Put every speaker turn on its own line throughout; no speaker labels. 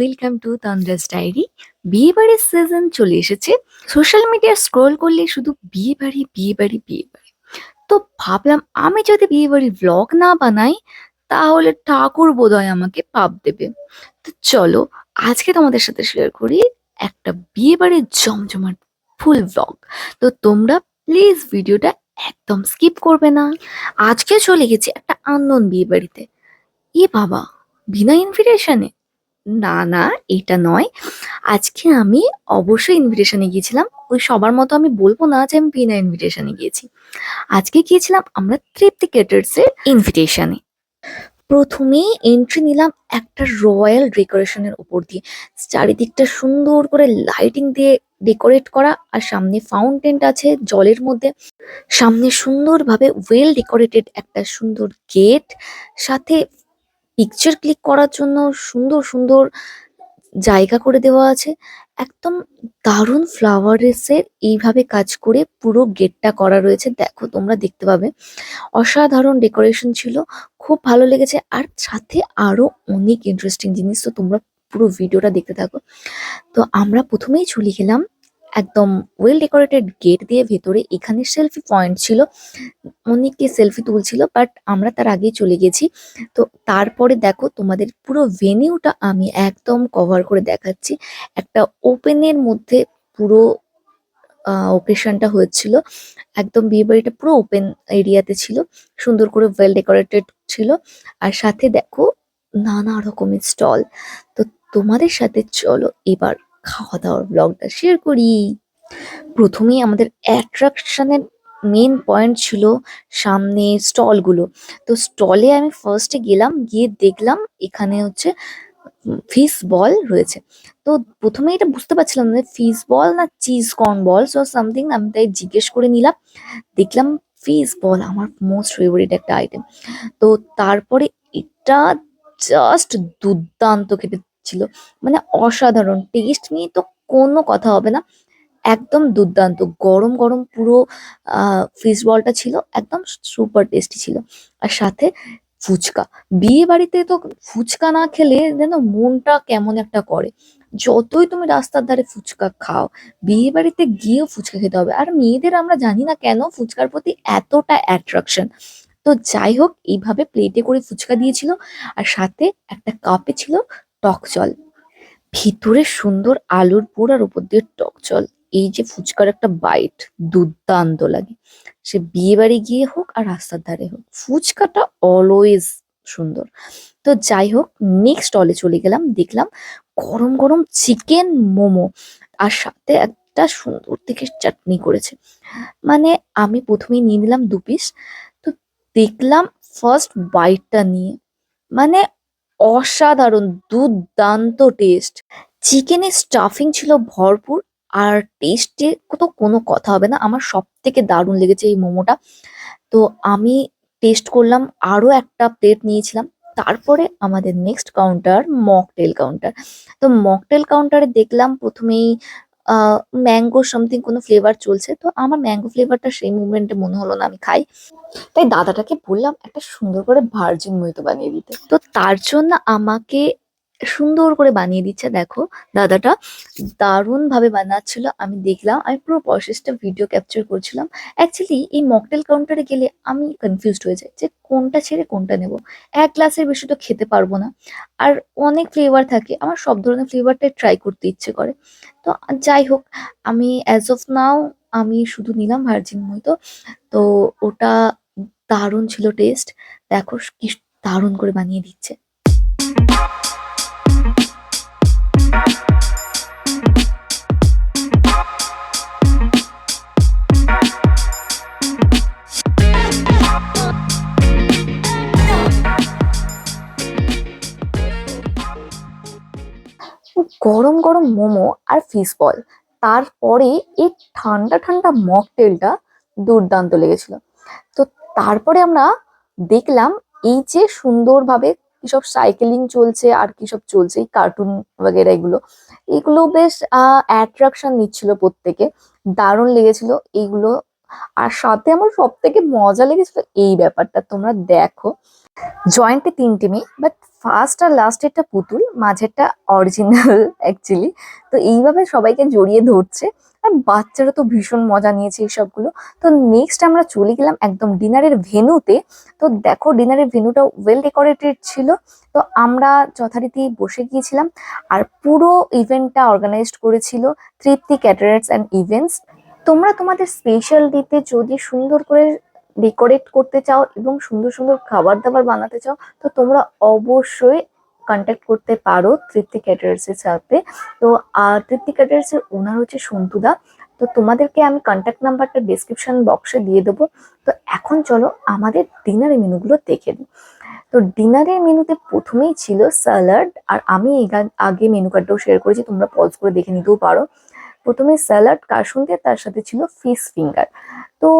Welcome to Tandra's diary বিয়ে বাড়ির season চলে এসেছে। সোশ্যাল মিডিয়া স্ক্রল করলে শুধু বিয়ে বাড়ি বিয়ে বাড়ি বিয়ে বাড়ি। তো ভাবলাম, আমি যদি বিয়ে বাড়ির ব্লগ না বানাই, তাহলে ঠাকুর বোধহয় আমাকে পাপ দেবে। তো চলো, আজকে তোমাদের সাথে শেয়ার করি একটা বিয়ে বাড়ির জমজমাট ফুল ব্লগ তো তোমরা প্লিজ ভিডিওটা একদম স্কিপ করবে না। আজকে চলে গেছি একটা আন্দোলন বিয়ে বাড়িতে। এ বাবা, বিনা ইনভিটেশনে না না, এটা নয়। আজকে আমি অবশ্যই ইনভিটেশনে গিয়েছিলাম। ওই সবার মতো আমি বলব না যে আমি বিনা ইনভিটেশনে গিয়েছি। আজকে গিয়েছিলাম আমরা তৃপ্তি ক্যাটার্স এর ইনভিটেশনে প্রথমেই এন্ট্রি নিলাম একটা রয়্যাল ডেকোরেশনের উপর দিয়ে। চারিদিকটা সুন্দর করে লাইটিং দিয়ে ডেকোরেট করা আর সামনে ফাউন্টেন আছে জলের মধ্যে। সামনে সুন্দরভাবে ওয়েল ডেকোরেটেড একটা সুন্দর গেট সাথে পিকচার ক্লিক করার জন্য সুন্দর সুন্দর জায়গা করে দেওয়া আছে। একদম দারুণ ফ্লাওয়ারেসের এইভাবে কাজ করে পুরো গেটটা করা রয়েছে। দেখো, তোমরা দেখতে পাবে। অসাধারণ ডেকোরেশন ছিল, খুব ভালো লেগেছে। আর সাথে আরও অনেক ইন্টারেস্টিং জিনিস তো তোমরা পুরো ভিডিওটা দেখতে থাকো। তো আমরা প্রথমেই চলে গেলাম একদম ওয়েল ডেকোরেটেড গেট দিয়ে ভেতরে এখানে সেলফি পয়েন্ট ছিল। অনেকে সেলফি তুলছিল বাট আমরা তার আগেই চলে গেছি। তো তারপরে দেখো তোমাদের পুরো ভেনিউটা আমি একদম কভার করে দেখাচ্ছি। একটা ওপেনের মধ্যে পুরো ওকেশনটা হয়েছিল। একদম বিয়ে বাড়িটা পুরো ওপেন এরিয়াতে ছিল। সুন্দর করে ওয়েল ডেকোরেটেড ছিল। আর সাথে দেখো নানা রকমের স্টল তো তোমাদের সাথে চলো এবার খাওয়া দাওয়ার ব্লগটা শেয়ার করি। প্রথমেই আমাদের অ্যাট্রাকশনের মেন পয়েন্ট ছিল সামনে স্টলগুলো তো স্টলে আমি ফার্স্টে গেলাম, গিয়ে দেখলাম এখানে হচ্ছে ফিস বল রয়েছে। তো প্রথমে এটা বুঝতে পারছিলাম না ফিস বল না cheese corn ball so something আমি তাই জিজ্ঞেস করে নিলাম। দেখলাম ফিস বল আমার মোস্ট ফেভারিট একটা আইটেম তো তারপরে এটা জাস্ট দুর্দান্ত খেতে। ছিল। মানে অসাধারণ। টেস্ট নিয়ে তো কোনো কথা হবে না। একদম দুর্দান্ত। গরম গরম পুরো ফিশ বলটা ছিল। একদম সুপার টেস্টি ছিল। আর সাথে ফুচকা। বিয়ে বাড়িতে তো ফুচকা না খেলে যেন মনটা কেমন একটা করে। যতই তুমি রাস্তার ধারে ফুচকা খাও, বিয়ে বাড়িতে গিয়েও ফুচকা খেতে হবে। আর মেয়েদের আমরা জানি না কেন ফুচকার প্রতি এতটা অ্যাট্রাকশন তো যাই হোক, এইভাবে প্লেটে করে ফুচকা দিয়েছিল। আর সাথে একটা কাপে ছিল টক জল। ভিতরে সুন্দর আলুর পুর আর উপর দিয়ে টক জল। এই যে ফুচকার একটা বাইট, দুর্দান্ত লাগে। সে বিয়ে বাড়ি গিয়ে হোক আর রাস্তার ধারে হোক, ফুচকাটা অলওয়েজ সুন্দর। তো যাই হোক নেক্সট স্টলে চলে গেলাম, দেখলাম গরম গরম চিকেন মোমো আর সাথে একটা সুন্দর থেকে চাটনি করেছে। মানে আমি প্রথমেই নিয়ে নিলাম দু পিস তো দেখলাম ফার্স্ট বাইটটা নিয়ে। মানে অসাধারণ, দুর্দান্ত টেস্ট চিকেনের স্টাফিং ছিল ভরপুর আর টেস্টে তো কোনো কথা হবে না। আমার সব থেকে দারুণ লেগেছে এই মোমোটা। তো আমি টেস্ট করলাম, আরও একটা প্লেট নিয়েছিলাম। তারপরে আমাদের নেক্সট কাউন্টার মকটেল কাউন্টার তো মকটেল কাউন্টারে দেখলাম প্রথমেই ম্যাঙ্গো সামথিং কোনো ফ্লেভার চলছে, তো আমার ম্যাঙ্গো ফ্লেভারটা সেই মুভমেন্টে মনে হলো না আমি খাই। তাই দাদাটাকে বললাম, একটা সুন্দর করে ভার্জিন মহিতো বানিয়ে দিতে। তো তার জন্য আমাকে সুন্দর করে বানিয়ে দিচ্ছে, দেখো। দাদাটা দারুণ ভাবে বানাচ্ছিল। আমি দেখলাম, আমি পুরো প্রসেসটা ভিডিও ক্যাপচার করছিলাম। অ্যাকচুয়ালি এই মকটেল কাউন্টারে গেলে আমি কনফিউজড হয়ে যাই যে কোনটা ছেড়ে কোনটা নেব। এক গ্লাসের বেশি তো খেতে পারব না। আর অনেক ফ্লেভার থাকে, আমার সব ধরনের ফ্লেভারটাই ট্রাই করতে ইচ্ছে করে। তো যাই হোক, আমি অ্যাজ অফ নাও আমি শুধু নিলাম ভার্জিন মইতো তো। ওটা দারুণ ছিল টেস্ট দেখো কি দারুণ করে বানিয়ে দিচ্ছে। গরম গরম মোমো আর ফিস বল তারপরে এই ঠান্ডা ঠান্ডা মকটেলটা দুর্দান্ত লেগেছিল। তো তারপরে আমরা দেখলাম এই যে সুন্দরভাবে কিসব সাইকেলিং চলছে আর কিসব চলছে, এই কার্টুন বাগেরা এগুলো। এগুলো বেশ অ্যাট্রাকশন নিচ্ছিল প্রত্যেকে। দারুণ লেগেছিল। এইগুলো আর সাথে আমার সব থেকে মজা লেগেছিল এই ব্যাপারটা, তোমরা দেখো। জয়েন্টে তিনটে মেয়ে বাট ফার্স্ট আর লাস্ট লাস্টেরটা পুতুল, মাঝেরটা অরিজিনাল অ্যাকচুয়ালি তো এইভাবে সবাইকে জড়িয়ে ধরছে, আর বাচ্চারা তো ভীষণ মজা নিয়েছে এই সবগুলো। তো নেক্সট আমরা চলে গেলাম একদম ডিনারের ভেনুতে তো দেখো ডিনারের ভেনুটা ওয়েল ডেকোরেটেড ছিল। তো আমরা যথারীতি বসে গিয়েছিলাম, আর পুরো ইভেন্টটা অর্গানাইজড করেছিল তৃপ্তি ক্যাটারার্স অ্যান্ড ইভেন্টস তোমরা তোমাদের স্পেশাল ডেতে যদি সুন্দর করে ডেকোরেট করতে চাও এবং সুন্দর সুন্দর খাবার দাবার বানাতে চাও, তো তোমরা অবশ্যই কন্ট্যাক্ট করতে পারো তৃপ্তি ক্যাটারার্স এর সাথে। তো তৃপ্তি ক্যাটারার্স এর ওনার হচ্ছে সন্তুদা। তো তোমাদেরকে আমি কন্ট্যাক্ট নাম্বারটা ডিসক্রিপশন বক্সে দিয়ে দেবো। তো এখন চলো আমাদের ডিনারের মেনুগুলো দেখে নিই। তো ডিনারের মেনুতে প্রথমেই ছিল স্যালাড আর আমি এই আগে মেনু কার্ডটাও শেয়ার করেছি, তোমরা পজ করে দেখে নিতেও পারো। প্রথমে স্যালাড কাসুন্দি তার সাথে ছিল ফিশ ফিঙ্গার। তো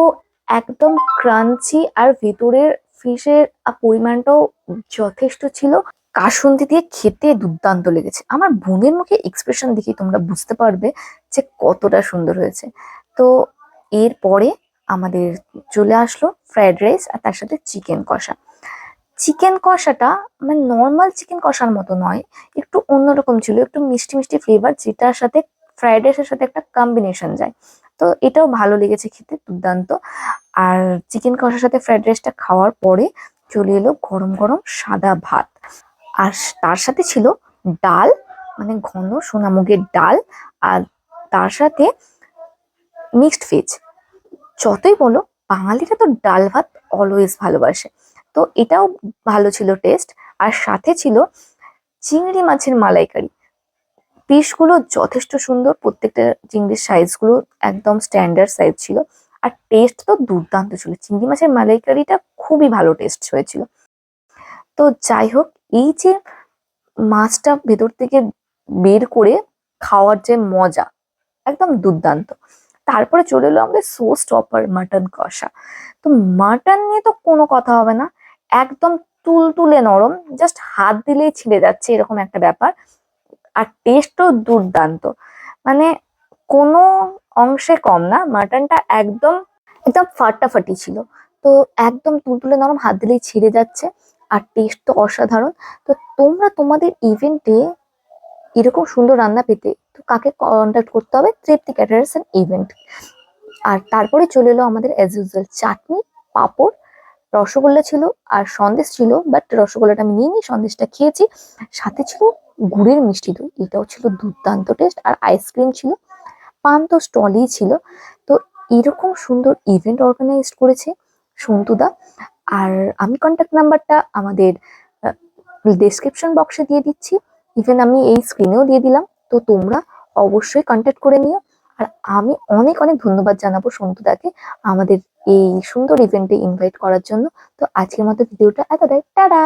একদম ক্রাঞ্চি আর ভেতরের ফিশের পরিমাণটাও যথেষ্ট ছিল। কাসুন্দি দিয়ে খেতে দুর্দান্ত লেগেছে। আমার বোনের মুখে এক্সপ্রেশন দেখে তোমরা বুঝতে পারবে যে কতটা সুন্দর হয়েছে। তো এরপরে আমাদের চলে আসলো ফ্রাইড রাইস আর তার সাথে চিকেন কষা। চিকেন কষাটা মানে নর্মাল চিকেন কষার মতো নয়, একটু অন্যরকম ছিল, একটু মিষ্টি মিষ্টি ফ্লেভার যেটার সাথে ফ্রাইড রাইসের সাথে একটা কম্বিনেশন যায়। তো এটাও ভালো লেগেছে খেতে, দুর্দান্ত। আর চিকেন কষার সাথে ফ্রাইড রাইসটা খাওয়ার পরে চলে এলো গরম গরম সাদা ভাত। আর তার সাথে ছিল ডাল মানে ঘন সোনামুগের ডাল। আর তার সাথে মিক্সড ভেজ যতই বলো, বাঙালিরা তো ডাল ভাত অলওয়েজ ভালোবাসে। তো এটাও ভালো ছিল টেস্ট আর সাথে ছিল চিংড়ি মাছের মালাইকারি। পিসগুলো যথেষ্ট সুন্দর। প্রত্যেকটা চিংড়ির সাইজগুলো একদম স্ট্যান্ডার্ড সাইজ ছিল। আর টেস্ট তো দুর্দান্ত ছিল। চিংড়ি মাছের মালাইকারিটা খুবই ভালো টেস্ট হয়েছিল। তো যাই হোক, এই যে মাছটা ভেতর থেকে বের করে খাওয়ার যে মজা, একদম দুর্দান্ত। তারপরে চলে এলো আমাদের সো স্টপার মাটন কষা। তো মাটন নিয়ে তো কোনো কথা হবে না। একদম তুলতুলে নরম জাস্ট হাত দিলেই ছিঁড়ে যাচ্ছে, এরকম একটা ব্যাপার। আর টেস্টও দুর্দান্ত। মানে কোনো অংশে কম না মাটনটা একদম একদম ফাটাফাটি ছিল। তো একদম তুলতুলে নরম, হাত দিলেই ছিঁড়ে যাচ্ছে আর টেস্ট তো অসাধারণ। তো তোমরা তোমাদের ইভেন্টে এরকম সুন্দর রান্না পেতে তো কাকে কন্ট্যাক্ট করতে হবে? তৃপ্তি ক্যাটারার্স অ্যান্ড ইভেন্ট আর তারপরে চলে এলো আমাদের অ্যাজ ইউজুয়াল চাটনি, পাঁপড়, রসগোল্লা ছিল আর সন্দেশ ছিল বাট রসগোল্লাটা আমি নিইনি, সন্দেশটা খেয়েছি। সাথে ছিল গুড়ের মিষ্টি দই এটাও ছিল দুর্দান্ত টেস্ট আর আইসক্রিম ছিল পান তো স্টলই ছিল। তো এরকম সুন্দর ইভেন্ট অর্গানাইজ করেছে সন্তুদা। আর আমি কন্ট্যাক্ট নাম্বারটা আমাদের ডেসক্রিপশন বক্সে দিয়ে দিচ্ছি। ইভেন আমি এই স্ক্রিনেও দিয়ে দিলাম। তো তোমরা অবশ্যই কন্ট্যাক্ট করে নিও। আর আমি অনেক অনেক ধন্যবাদ জানাব সন্তুদাকে আমাদের এই সুন্দর ইভেন্টে ইনভাইট করার জন্য। তো আজকের মতো ভিডিওটা এতটাই। টাটা!